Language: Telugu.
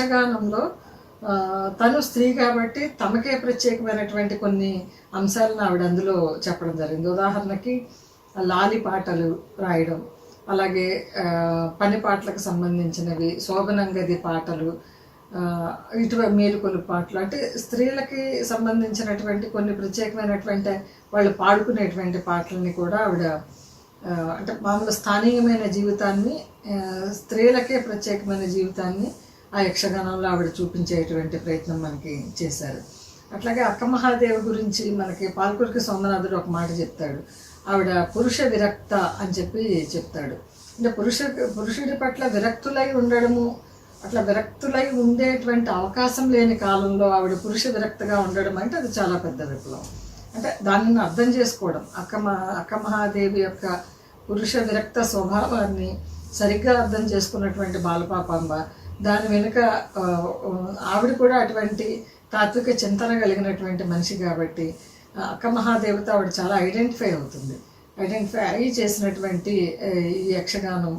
యక్షగానంలో తను స్త్రీ కాబట్టి తమకే ప్రత్యేకమైనటువంటి కొన్ని అంశాలను ఆవిడ అందులో చెప్పడం జరిగింది. ఉదాహరణకి లాలి పాటలు రాయడం అలాగే పని పాటలకు సంబంధించినవి శోభనంగది పాటలు ఆ, మేలుకొలు పాటలు అంటే స్త్రీలకి సంబంధించినటువంటి కొన్ని ప్రత్యేకమైనటువంటి వాళ్ళు పాడుకునేటువంటి పాటలని కూడా ఆవిడ అంటే మామూలు స్థానికమైన జీవితాన్ని స్త్రీలకే ప్రత్యేకమైన జీవితాన్ని ఆ యక్షగానంలో ఆవిడ చూపించేటువంటి ప్రయత్నం మనకి చేశారు. అట్లాగే అక్క మహాదేవి గురించి మనకి పాల్కురికి సోమనాథుడు ఒక మాట చెప్తాడు. ఆవిడ పురుష విరక్త అని చెప్పి చెప్తాడు. అంటే పురుష పురుషుడి పట్ల విరక్తులై ఉండడము అట్లా విరక్తులై ఉండేటువంటి అవకాశం లేని కాలంలో ఆవిడ పురుష విరక్తగా ఉండడం అంటే అది చాలా పెద్ద విప్లవం. అంటే దానిని అర్థం చేసుకోవడం. అక్క మహా అక్క మహాదేవి యొక్క పురుష విరక్త స్వభావాన్ని సరిగ్గా అర్థం చేసుకున్నటువంటి బాలపాపాంబ దాని వెనుక ఆవిడ కూడా అటువంటి తాత్విక చింతన కలిగినటువంటి మనిషి కాబట్టి అక్క మహాదేవత ఆవిడ చాలా ఐడెంటిఫై అవుతుంది. ఐడెంటిఫై అయ్యి చేసినటువంటి ఈ యక్షగానం